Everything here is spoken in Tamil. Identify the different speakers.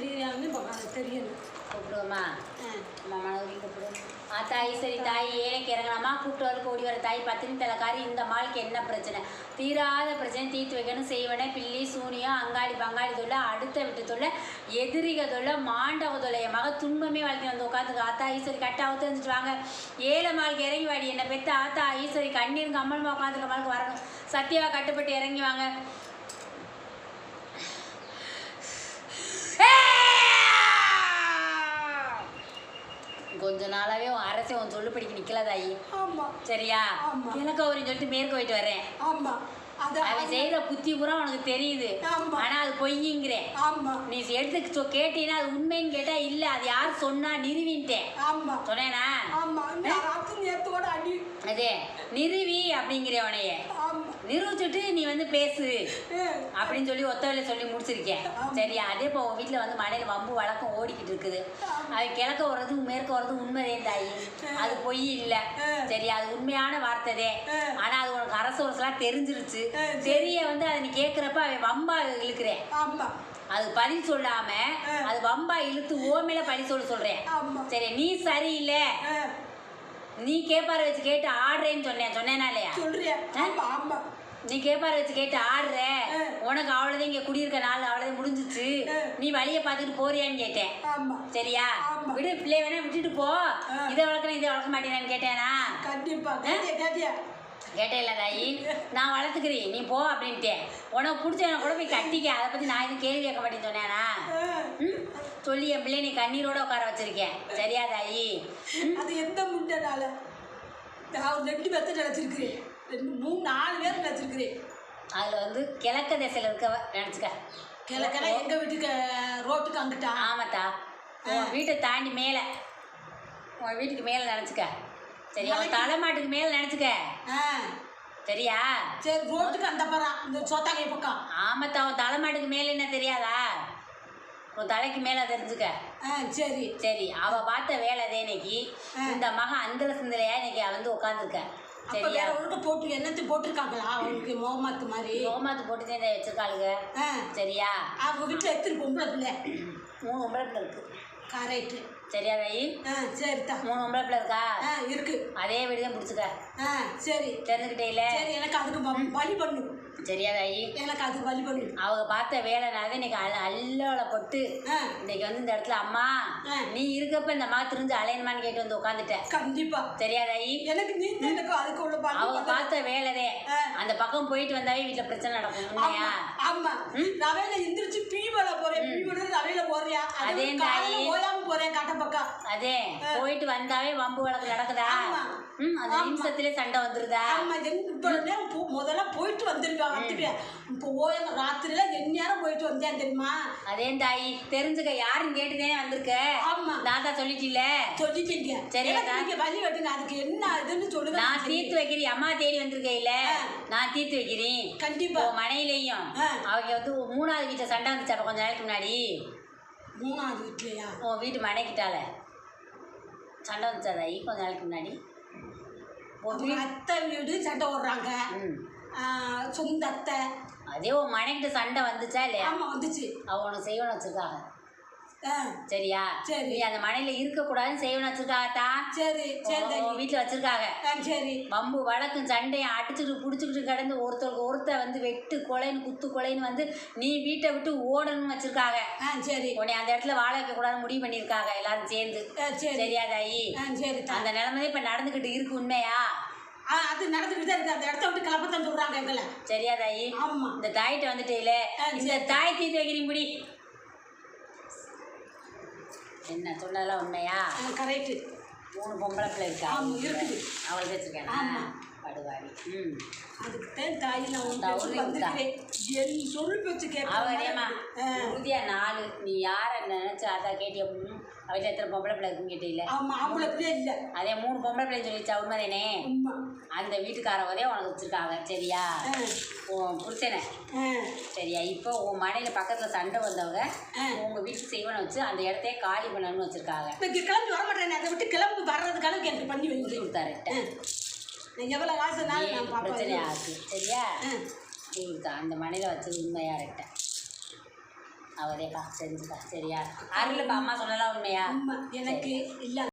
Speaker 1: அது தெரியணும்
Speaker 2: கூப்பிடுவோமா? மனோரி ஆ தாய் சரி தாய் ஏழைக்கு இறங்கலாமா? கூப்பிட்டு ஓடி வர தாய் பத்தினி தலைக்காரி இந்த மாளுக்கு என்ன பிரச்சனை? தீராத பிரச்சனை தீர்த்து வைக்கணும் செய்வனே பில்லி சூனியம் அங்காளி பங்காளி தொல்லை அடுத்த விட்டு தொல்லை எதிரிக தொல்லை மாண்டவ தொல்லை என் மக துன்பமே வாழ்க்கை வந்து உட்காந்து ஆத்தா ஈஸ்வரி கட்டாவது தெரிஞ்சுட்டு வாங்க. ஏழை மாளுக்கு இறங்கி வாடி என்னை பெத்த ஆத்தா ஈஸ்வரி கண்ணீர் கம்மலமாக உட்காந்துருக்க மாளுக்கு வரணும். சத்தியவா கட்டுப்பட்டு இறங்கி வாங்க. கொஞ்ச நாளாவே உன் அரசே உன் சொல்லுபடிக்கு நிக்கல தாயி சரியா?
Speaker 1: ஆமா.
Speaker 2: கிழக்க ஒரு சொல்லிட்டு மேற்கு போயிட்டு வரேன்.
Speaker 1: அது
Speaker 2: அவன் செய்யற புத்தி பூரா உனக்கு தெரியுது.
Speaker 1: ஆமா.
Speaker 2: ஆனா அது பொய்யுங்கிறேன்
Speaker 1: ஆமாம்
Speaker 2: நீ எடுத்து கேட்டீன்னா அது உண்மைன்னு கேட்டா இல்ல அது யார் சொன்னா நிறுவின்ட்டேன். சொன்னேனா? அதே நிறுவி அப்படிங்கிற உனைய. நிரூபிச்சுட்டு நீ வந்து பேசு. அப்படின்னு சொல்லி ஒத்த வேலை சொல்லி முடிச்சிருக்கேன். சரியா அதே இப்போ உன் வீட்டில் வந்து மனையில் வம்பு வழக்கம் ஓடிக்கிட்டு இருக்குது. அவன் கிழக்க வர்றது மேற்க வர்றது உண்மைதே தாயி. அது பொய் இல்லை. சரியா அது உண்மையான வார்த்தைதே.
Speaker 1: ஆ.
Speaker 2: ஆனா அது உனக்கு அரசு வருஷலாம் தெரிஞ்சிருச்சு தெரிய வந்து அதை நீ கேட்குறப்ப அவன் வம்பா இழுக்கிறேன். அது பதில் சொல்லாம. அது வம்பா இழுத்து ஓமையில பதில் சொல்ல சொல்றேன். சரி நீ சரியில்லை. நீ கேப்பார வச்சு கேட்டு ஆடுறேன்னு சொன்னேன் சொன்னேனா இல்லையா?
Speaker 1: சொல்றியா? ஆமாம்
Speaker 2: நீ கேப்பார வச்சு கேட்டு ஆடுற. உனக்கு அவ்வளோதான் இங்கே குடியிருக்க நாள் அவ்வளோதான் முடிஞ்சிச்சு. நீ வழியை பார்த்துட்டு போறியான்னு கேட்டேன். சரியா?
Speaker 1: ஆமா.
Speaker 2: விடு பிள்ளைய வேணா விட்டுட்டு போ. இதை வளர்க்கணும் இதை வளர்க்க மாட்டேனான்னு கேட்டேனா?
Speaker 1: கண்டிப்பா. கேட்டியா கேட்டியா?
Speaker 2: கேட்டேன் இல்லை தாயி. நான் வளர்த்துக்கிறேன் நீ போ அப்படின்ட்டேன். உனக்கு பிடிச்சவனை கூட போய் கட்டிக்க. அதை பற்றி நான் எதுவும் கேள்வி கேட்க மாட்டேன்னு சொன்னேனா? சொல்லி என் பிள்ளை நீ கண்ணீரோட உட்கார வச்சிருக்கேன் சரியா தாயி?
Speaker 1: அது எந்த முண்டனால? நான் ரெண்டு பேர்த்த நினச்சிருக்கிறேன். ரெண்டு மூணு நாலு பேர் நினச்சிருக்கிறேன்.
Speaker 2: அதில் வந்து கிழக்க திசையில் இருக்கவ நினச்சிக்க.
Speaker 1: கிழக்கென எங்க வீட்டுக்கு ரோட்டுக்கு அங்கிட்டா
Speaker 2: ஆமாத்தா. உன் வீட்டை தாண்டி மேலே. உன் வீட்டுக்கு மேலே நினச்சிக்க. சரியா? உன் தலைமாட்டுக்கு மேலே நினச்சிக்க. சரியா
Speaker 1: சரி ரோட்டுக்கு அந்த இந்த சோத்தாங்கை பக்கம்.
Speaker 2: ஆமாத்தா உன் தலைமாட்டுக்கு மேலே என்ன தெரியாதா? உன் தலைக்கு மேலே தெரிஞ்சுக்க
Speaker 1: ஆ சரி.
Speaker 2: சரி அவ பார்த்த வேலை அதே இன்னைக்கு. இந்த மகன் அந்தல சிந்தலையா இன்னைக்கு வந்து உட்காந்துருக்க சரியா?
Speaker 1: ஒன்று போட்டு என்னத்து போட்டிருக்காங்களா? அவங்களுக்கு மோமாத்து மாதிரி.
Speaker 2: ரோமாத்து போட்டு தான் வச்சிருக்காளுங்க சரியா?
Speaker 1: அவங்க வீட்டில் எத்தனை பொம்பளை பிள்ளை?
Speaker 2: மூணு பொம்பளை பிள்ளை இருக்கு.
Speaker 1: கரெக்டு.
Speaker 2: சரியா தாயி
Speaker 1: ஆ சரிதா.
Speaker 2: மூணு பொம்பளை பிள்ளை இருக்கா?
Speaker 1: ஆ இருக்கு.
Speaker 2: அதே வீடு தான் பிடிச்சிக்க.
Speaker 1: ஆ சரி.
Speaker 2: தெரிஞ்சுக்கிட்டே இல்லை?
Speaker 1: சரி எனக்கு அதுக்கு வழி பண்ணு.
Speaker 2: சரியா தாயி
Speaker 1: எனக்கு வழி பண்ணு.
Speaker 2: அவங்க பார்த்த வேலைனால இன்னைக்கு அல்ல அல்லோலப்பட்டு
Speaker 1: ஆ.
Speaker 2: இன்னைக்கு வந்து இந்த இடத்துல அம்மா. நீ இருக்கப்ப இந்த மாதிரி தெரிஞ்சு அலையணுமான்னு கேட்டு வந்து உட்காந்துட்டேன்
Speaker 1: கண்டிப்பா.
Speaker 2: சரியா தாயி
Speaker 1: எனக்கு நீ எனக்கு அதுக்கு உள்ள
Speaker 2: அவங்க. பார்த்த வேலைதே. அந்த பக்கம் போயிட்டு வந்தாவே வீட்டுல பிரச்சனை நடக்கும் உண்மையா?
Speaker 1: ஆமா ரவையில எந்திரிச்சு பீவல போறேன் பீவல ரவையில போறியா
Speaker 2: அதே தாயி.
Speaker 1: ஓயாம போறேன் கட்ட பக்கம்
Speaker 2: அதே போயிட்டு வந்தாவே வம்பு வழக்கு நடக்குதா. ம் அந்த நிமிஷத்திலே சண்டை வந்துருதா?
Speaker 1: ஆமா முதல்ல போயிட்டு வந்துருவேன் வந்துருவேன் இப்போ ஓயாம ராத்திரில எந்நேரம் போயிட்டு வந்தேன் தெரியுமா?
Speaker 2: அதே தாயி தெரிஞ்சுக்க யாருன்னு கேட்டுதானே வந்திருக்க?
Speaker 1: ஆமா.
Speaker 2: தாத்தா சொல்லிட்டில
Speaker 1: சொல்லிட்டீங்க.
Speaker 2: சரி.
Speaker 1: நீங்க வழி வெட்டுங்க அதுக்கு என்ன இதுன்னு சொல்லுங்க
Speaker 2: நான் தீர்த்து வைக்கிறேன் அம்மா தேடி வந்திருக்கையில. நான் தீர்த்து வைக்கிறேன்.
Speaker 1: கண்டிப்பா.
Speaker 2: மனையிலையும். அவங்க வந்து மூணாவது வீட்டில் சண்டை வந்துச்சு அப்போ கொஞ்ச நாளைக்கு முன்னாடி.
Speaker 1: மூணாவது வீட்லயா?
Speaker 2: உன் வீட்டு மனைக்கிட்டால. சண்டை வந்துச்சா தாயி கொஞ்ச நாளைக்கு முன்னாடி?
Speaker 1: அத்தை வீடு சண்டை ஓடுறாங்க சொந்த அத்தை.
Speaker 2: அதே உன் மனைக்கிட்ட சண்டை வந்துச்சா இல்லையா?
Speaker 1: ஆமா வந்துச்சு.
Speaker 2: அவ உனக்கு செய்வன வச்சிருக்காங்க. சரியா?
Speaker 1: சரி.
Speaker 2: நீ அந்த மனையில இருக்கக்கூடாதுன்னு செய்வன வச்சிருக்காத்தா
Speaker 1: சரி சரி.
Speaker 2: உன் வீட்டில் வச்சிருக்காங்க.
Speaker 1: சரி.
Speaker 2: வம்பு வழக்கும் சண்டையும் அடிச்சுக்கிட்டு பிடிச்சிக்கிட்டு கிடந்து ஒருத்தருக்கு ஒருத்தர் வந்து வெட்டு கொலைன்னு குத்து கொலைன்னு வந்து நீ வீட்டை விட்டு ஓடணும்னு வச்சிருக்காங்க.
Speaker 1: சரி.
Speaker 2: உன்னை அந்த இடத்துல வாழ வைக்க கூடாதுன்னு முடிவு பண்ணியிருக்காங்க எல்லாரும் சேர்ந்து.
Speaker 1: சரி.
Speaker 2: சரியா தாயி?
Speaker 1: சரி
Speaker 2: அந்த நிலைமை இப்ப நடந்துகிட்டு இருக்கு உண்மையா?
Speaker 1: அது நடந்துக்கிட்டு தான் இருக்கு. அந்த இடத்த விட்டு கிளப்பத்தான் சொல்றாங்க எங்களை.
Speaker 2: சரியா தாயி
Speaker 1: ஆமா.
Speaker 2: இந்த தாயிட்ட வந்துட்டேல இந்த தாய் தீர்த்து வைக்கிறீங்க முடி. என்ன சொன்னதெல்லாம் உண்மையா?
Speaker 1: கரெக்டு
Speaker 2: மூணு பொம்பளை பிள்ளை இருக்கா?
Speaker 1: ஆமா, இருக்குது.
Speaker 2: அவள் வச்சிருக்கேன்?
Speaker 1: ஆமா.
Speaker 2: படுவாடி ம்.
Speaker 1: அதுக்கு தான் தாய் நான் உன்
Speaker 2: நான்
Speaker 1: பேச்சு
Speaker 2: உறுதி
Speaker 1: வந்துக்கிறேன் என் சொல் பேச்சு
Speaker 2: அவரேமா
Speaker 1: கேட்க
Speaker 2: உறுதியா நாலு. நீ யாரை நினைச்சு அதான் கேட்டிய அவட்ட எத்தனை பொம்பளை பிள்ளை இருக்குன்னு கேட்டீங்கள
Speaker 1: ஆமா ஆம்பளை பிள்ளையே இல்லை.
Speaker 2: அதே மூணு பொம்பளை பிள்ளை சொல்லிச்சா உண்மைதானே? அந்த வீட்டுக்காரவரே உனக்கு வச்சிருக்காங்க சரியா? உன் புருஷனை. சரியா? இப்போ உன் மனையில பக்கத்துல சண்டை வந்தவங்க. உங்க வீட்டுக்கு செய்வனை வச்சு அந்த இடத்தையே காலி பண்ணணும்னு வச்சிருக்காங்க.
Speaker 1: கிளம்பி வர மாட்டேன் அதை விட்டு கிளம்பி வர்றதுக்காக எனக்கு பண்ணி வைங்க
Speaker 2: கொடுத்தாரு.
Speaker 1: எவ்வளோ காசுனாலும் நான்
Speaker 2: பிரச்சனை
Speaker 1: பார்ப்பேன்.
Speaker 2: ஆகுது சரியா? கொடுத்தா அந்த மனையில வச்சது உண்மையா இருக்க அவதேக்கா செஞ்சுக்கா சரியா? அருளுப்பா அம்மா சொல்லலாம் உண்மையா?
Speaker 1: உண்மை எனக்கு இல்லை.